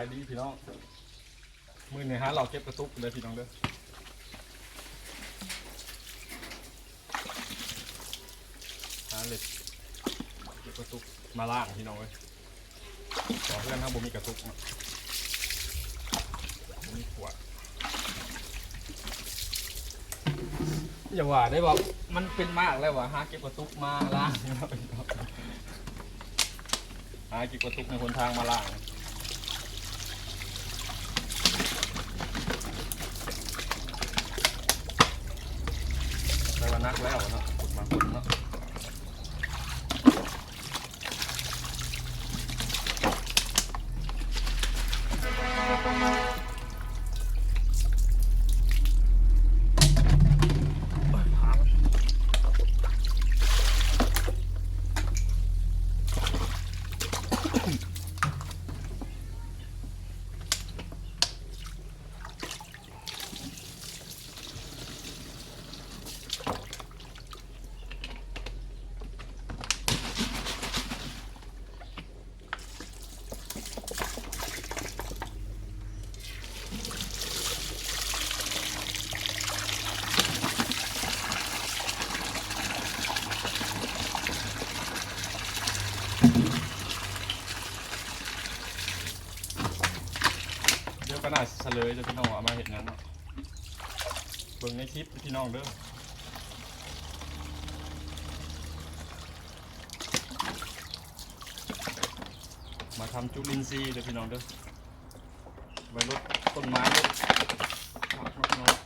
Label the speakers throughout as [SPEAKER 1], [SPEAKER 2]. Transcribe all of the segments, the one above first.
[SPEAKER 1] ายดีพี่น้องมือเนี่ยฮะเราเก็บกระตุกเลยพี่น้องเด้อหาเหล็กเก็บกระตุกมาล่างพี่น้องเว้ยขอเพื่อนถ้าบ่มีกระตุกบ่มีขวดอย่าว่าได้บอกมันเป็นมากแล้วว่ะหาเก็บกระตุกมาล่างเนาะพี่น้องหาเก็บกระตุกในคนทางมาล่าง ได้วั นักแล้วเนาะขุดมาขุดเนาะ ลยจะพี่น้องเอามาเห็นนั้นเบิ่งในคลิปพี่น้องเด้อมาทำจุลินทรีย์เด้อพี่น้องเด้อไว้ลดต้นไม้ลดผักน้อง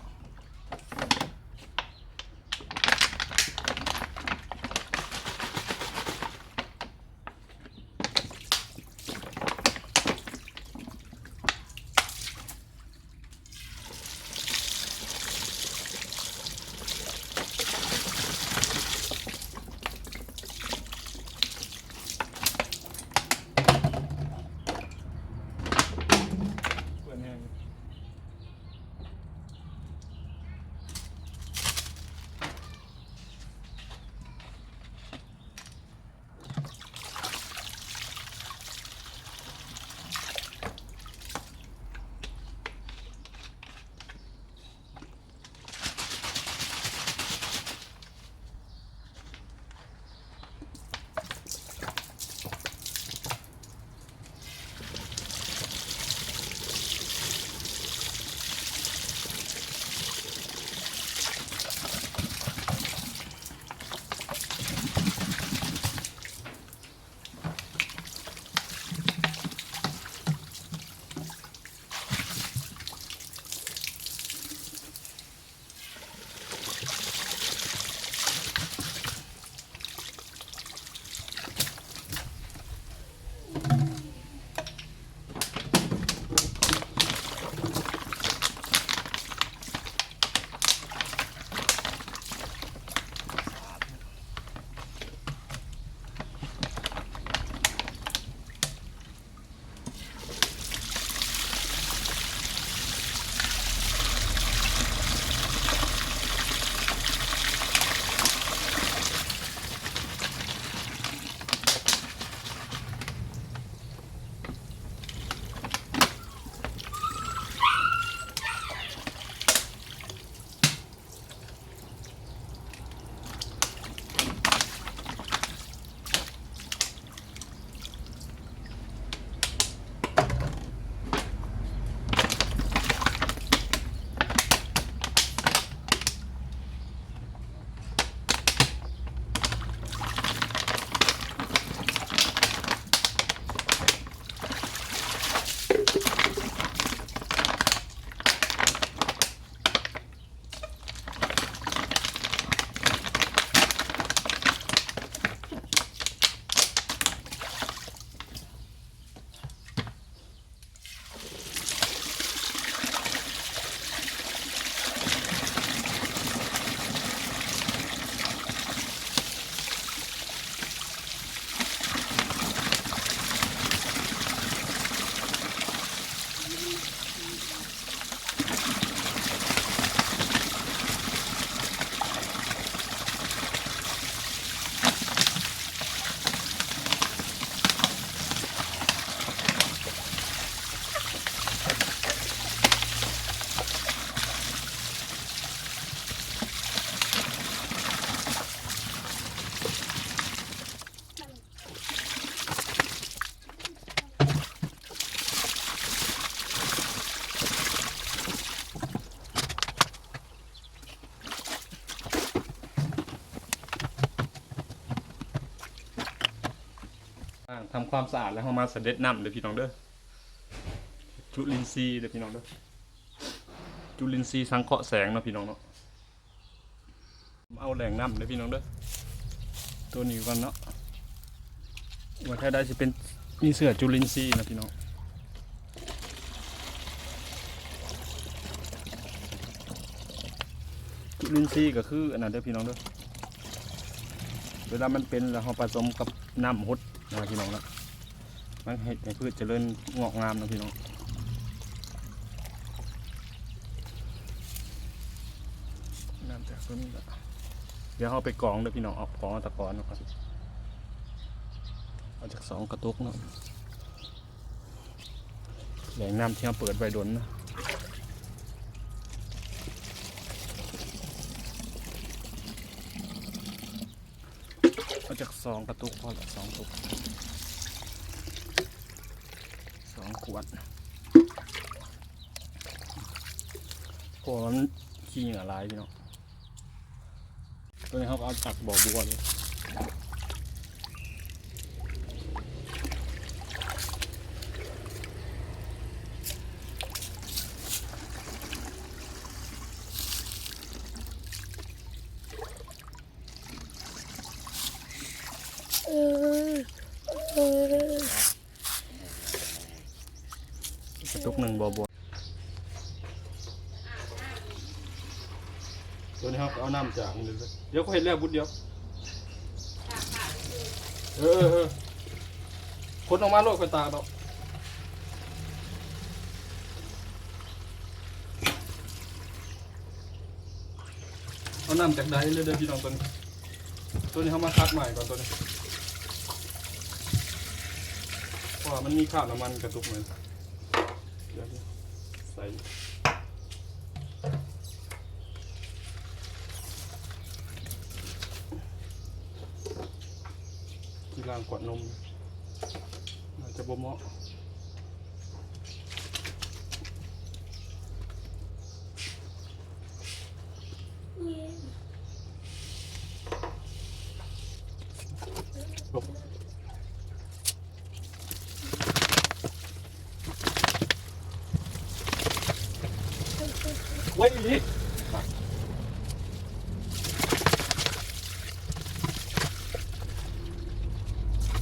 [SPEAKER 1] ทำความสะอาดแล้วเฮามาเสด็จน้ำเด้อพี่น้องเด้อจุลินทรีย์เด้อพี่น้องเด้อจุลินทรีย์สังเคราะห์แสงเนาะพี่น้องเนาะเอาแหล่งน้ำเด้อพี่น้องเด้อตัวนี้ก่อนเนาะว่าถ้าได้สิเป็นมีเสื้อจุลินทรีย์นะพี่น้องจุลินทรีย์ก็คืออันนั้นเด้อพี่น้องเด้อเวลามันเป็นแล้วเราผสมกับน้ำหด นะพี่น้องนะมันเห็ดให้พืชเจริญงอกงามนะพี่น้องน้ำจากตัวนี้ละเดี๋ยวเราไปกองเด้อพี่น้องเอากองตะกอนนะครับเอาจากสองกระตุกเนาะแหล่งน้ำที่เราเปิดไว้ดนนะ เอาจากสองกระตุกพอละสองตุกสองขวดขวดมันขี้เหงื่อลายพี่น้องตัวนี้เขาเอาจากบ่อบัวเลย ตุกหนึ่งบ่อบตัวนี้เขาก็เอาน้ำจากมันเลยเดี๋ยวเขาเห็นแล้วบุดเดียวเออเออเออคนออกมาโลกกันตาดอกเอาน้ำจากใดเลยเด้อพี่น้องตัวนี้ตัวนี้เขามาคัดใหม่ก่อนตัวนี้เพราะ ว่ามันมีข้าวน้ำมันกระตุกเหมือนเดี๋ยวใส่ที่ล่างกวดนมอาจจะบ่เหมาะลบ ไว้อี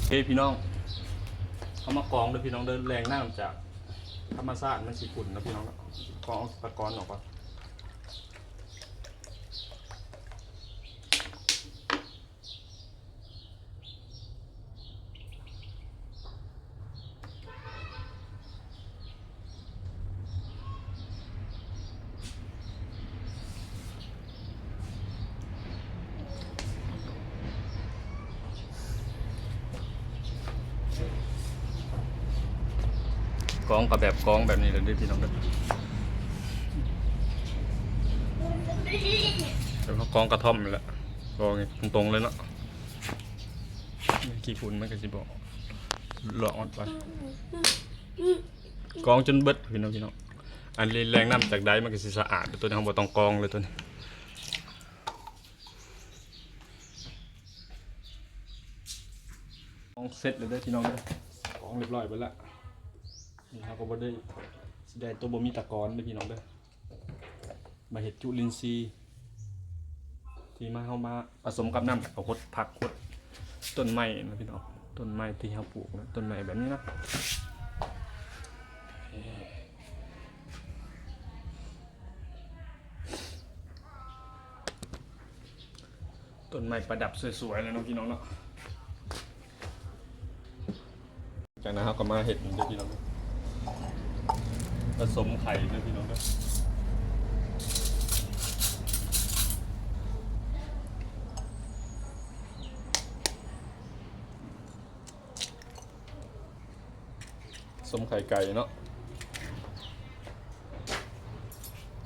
[SPEAKER 1] เฮ้พี่น้องเอามากองเลยพี่น้องเดินแรงน้ำจากธรรมชาติมันสีขุ่นนะพี่น้องกองอาตะกอนออกก่อน องกับแบบกองแบบนี้เลยด้อพี่น้องเด้อแล้วก็กองกระท่อมนี่แหละกองตรงๆเลยเนาะกี่ฝุ่นมันก็สิบอกหลอกออนไปกองจนเบิดพี่น้องพี่น้องอันนี้แรงน้ำจากใดมันก็สิสะอาดตัวนี้เขาบ่ต้องกองเลยตัวนี้กองเสร็จเลยเด้พี่น้องเด้อกองเรียบร้อยไปแล้ว นี่ครับก็บ่ได้สิได้ตัวบ่มีตะกอนเด้อพี่น้องเด้อมาเห็ดจุลินทรีย์ที่มาเฮามาผสมกับน้ำกับหดผักหดต้นไม้นะพี่น้องต้นไม้ที่เฮาปลูกนะต้นไม้แบบนี้นะต้นไม้ประดับสวยๆเลยเนาะพี่น้องเนาะจากนั้นเราก็มาเห็ดเด้อพี่น้อง สมไข่ด้วยพี่น้องก็ผสมไข่ไก่เนาะ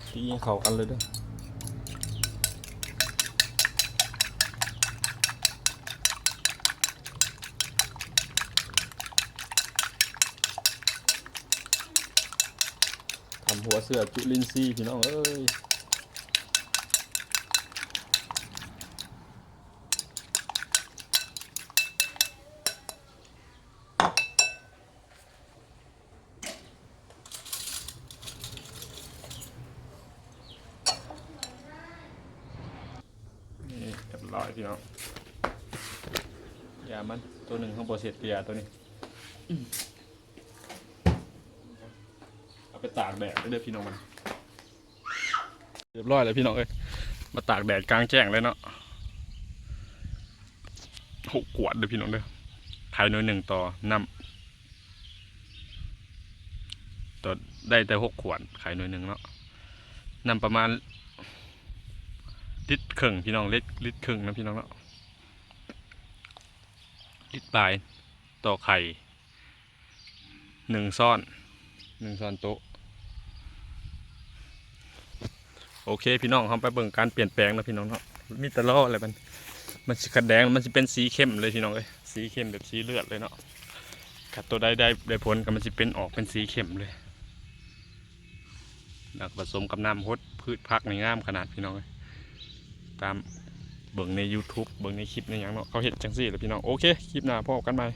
[SPEAKER 1] ที่เขากันเลยเด้วย ทำหัวเสือจุลินทรีย์พี่น้องเอ้ยนี่เรียบร้อยพี่น้องยามันตัวหนึ่งข้างบนเศษเปียตัวนี้ เอาไปตากแดดได้เด้อพี่น้องมันเรียบร้อยเลยพี่น้องเอ้ยมาตากแดดกลางแจ้งเลยเนาะหกขวดเด้อพี่น้องเด้อขายหน่วยหนึ่งต่อน้ำต่อได้แต่หกขวดขายหน่วยหนึ่งเนาะนำประมาณลิตรครึ่งพี่น้องลิตรลิตรครึ่งนะพี่น้องเนาะลิตรปลายต่อไข่หนึ่งซ่อนหนึ่งซ่อนโต๊ะ โอเคพี่น้องเขาไปเบิ่งการเปลี่ยนแปลงนะพี่น้องเนาะมีตะล่ออะไรมันมันสิขัดแดงมันจะเป็นสีเข้มเลยพี่น้องเลยสีเข้มแบบสีเลือดเลยเนาะขัดตัวได้ได้ได้ผลก็มันจะเป็นออกเป็นสีเข้มเลยแล้วก็ผสมกับน้ำฮดพืชพักในงามขนาดพี่น้องเลยตามเบิ่งใน YouTube เบิ่งในคลิปในอย่างเนาะเขาเห็นจังสี่แล้วพี่น้องโอเคคลิปหน้าพบกันใหม่